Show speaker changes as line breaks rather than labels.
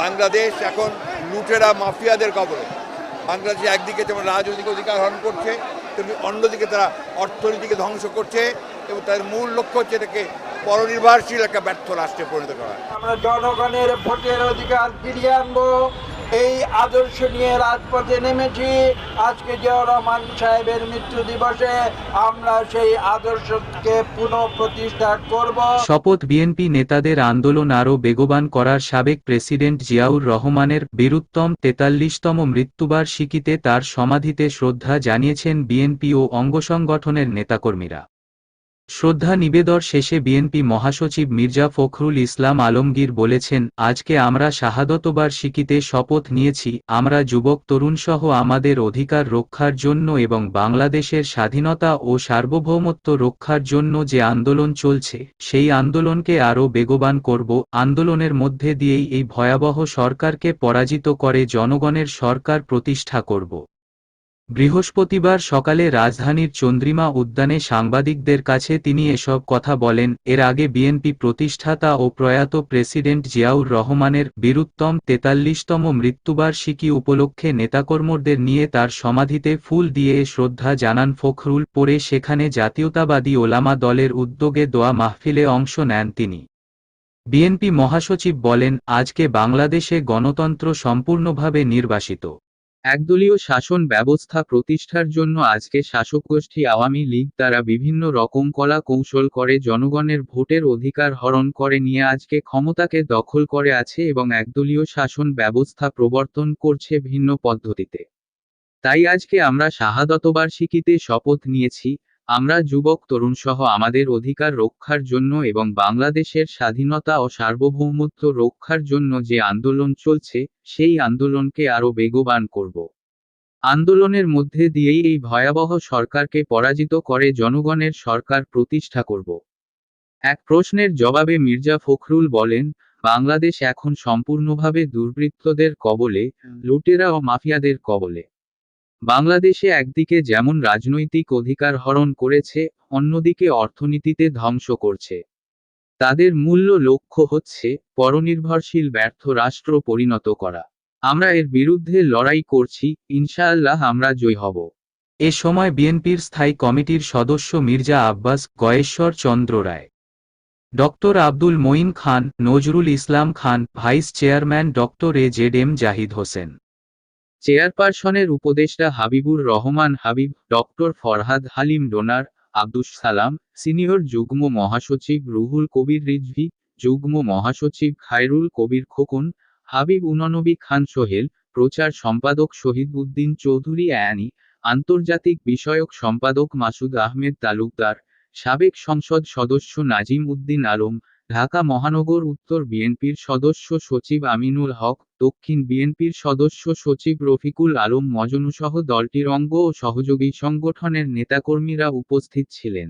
বাংলাদেশ এখন লুটেরা মাফিয়াদের কবলে বাংলাদেশ একদিকে যেমন রাজনৈতিক অধিকার হরণ করছে, তেমনি অন্যদিকে তারা অর্থনীতিকে ধ্বংস করছে এবং তাদের মূল লক্ষ্য হচ্ছে এটাকে পরনির্ভরশীল একটা ব্যর্থ রাষ্ট্রে পরিণত করা।
আমরা জনগণের ভোটের অধিকার ফিরিয়ে আনব। এই আদর্শ নিয়ে রাজপথে নেমেছি। আজকে জিয়াউর রহমান সাহেবের মৃত্যু দিবসে আমরা সেই আদর্শকে পুনঃ প্রতিষ্ঠা করব।
শপথ বিএনপি নেতাদের আন্দোলন আরও বেগবান করার সাবেক প্রেসিডেন্ট জিয়াউর রহমানের বীরুত্তম তেতাল্লিশতম মৃত্যুবার্ষিকীতে তার সমাধিতে শ্রদ্ধা জানিয়েছেন বিএনপি ও অঙ্গসংগঠনের নেতাকর্মীরা। শ্রদ্ধা নিবেদর শেষে বিএনপি মহাসচিব মির্জা ফখরুল ইসলাম আলমগীর বলেছেন, আজকে আমরা শাহাদতবার্ষিকীতে শপথ নিয়েছি, আমরা যুবক, তরুণসহ আমাদের অধিকার রক্ষার জন্য এবং বাংলাদেশের স্বাধীনতা ও সার্বভৌমত্ব রক্ষার জন্য যে আন্দোলন চলছে, সেই আন্দোলনকে আরও বেগবান করব, আন্দোলনের মধ্যে দিয়েই এই ভয়াবহ সরকারকে পরাজিত করে জনগণের সরকার প্রতিষ্ঠা করব। বৃহস্পতিবার সকালে রাজধানীর চন্দ্রিমা উদ্যানে সাংবাদিকদের কাছে তিনি এসব কথা বলেন। এর আগে বিএনপি প্রতিষ্ঠাতা ও প্রয়াত প্রেসিডেন্ট জিয়াউর রহমানের বীরুত্তম তেতাল্লিশতম মৃত্যুবার্ষিকী উপলক্ষে নেতাকর্মীদের নিয়ে তার সমাধিতে ফুল দিয়ে শ্রদ্ধা জানান ফখরুল। পরে সেখানে জাতীয়তাবাদী ওলামা দলের উদ্যোগে দোয়া মাহফিলে অংশ নেন তিনি। বিএনপি মহাসচিব বলেন, আজকে বাংলাদেশে গণতন্ত্র সম্পূর্ণভাবে নির্বাসিত। একদলীয় শাসন ব্যবস্থা প্রতিষ্ঠার জন্য আজকে শাসকগোষ্ঠী আওয়ামী লীগ তারা বিভিন্ন রকম কলা কৌশল করে জনগণের ভোটের অধিকার হরণ করে নিয়ে আজকে ক্ষমতাকে দখল করে আছে এবং একদলীয় শাসন ব্যবস্থা প্রবর্তন করছে ভিন্ন পদ্ধতিতে। তাই আজকে আমরা শাহাদতবার্ষিকীতে শপথ নিয়েছি আমরা যুবক, তরুণসহ আমাদের অধিকার রক্ষার জন্য এবং বাংলাদেশের স্বাধীনতা ও সার্বভৌমত্ব রক্ষার জন্য যে আন্দোলন চলছে, সেই আন্দোলনকে আরও বেগবান করব। আন্দোলনের মধ্যে দিয়েই এই ভয়াবহ সরকারকে পরাজিত করে জনগণের সরকার প্রতিষ্ঠা করব। এক প্রশ্নের জবাবে মির্জা ফখরুল বলেন, বাংলাদেশ এখন সম্পূর্ণভাবে দুর্বৃত্তদের কবলে, লুটেরা ও মাফিয়াদের কবলে। বাংলাদেশে একদিকে যেমন রাজনৈতিক অধিকার হরণ করেছে, অন্যদিকে অর্থনীতিতে ধ্বংস করছে। তাদের মূল্য লক্ষ্য হচ্ছে পরনির্ভরশীল ব্যর্থ রাষ্ট্র পরিণত করা। আমরা এর বিরুদ্ধে লড়াই করছি, ইনশাআল্লাহ আমরা জয় হব। এ সময় বিএনপির স্থায়ী কমিটির সদস্য Mirza Abbas Goyeshwar Chandra Roy doctor Abdul Moin Khan, Nazrul Islam Khan, vice chairman doctor A Z M Zahid Hossain. চেয়ারপারসনের উপদেষ্টা হাবিবুর রহমান হাবিব, ডক্টর ফরহাদ হালিম ডোনার, আব্দুস সালাম, সিনিয়র যুগ্ম মহাসচিব রুহুল কবির রিজভি, যুগ্ম মহাসচিব খায়রুল কবির খোকন, হাবিব উননবী খান সোহেল, প্রচার সম্পাদক শহীদ উদ্দিন চৌধুরী অ্যানি, আন্তর্জাতিক বিষয়ক সম্পাদক মাসুদ আহমেদ তালুকদার, সাবেক সংসদ সদস্য নাজিম উদ্দিন আলম ঢাকা মহানগর উত্তর বিএনপির সদস্য সচিব আমিনুল হক, দক্ষিণ বিএনপির সদস্য সচিব রফিকুল আলম মজনুসহ দলটির অঙ্গ ও সহযোগী সংগঠনের নেতাকর্মীরা উপস্থিত ছিলেন।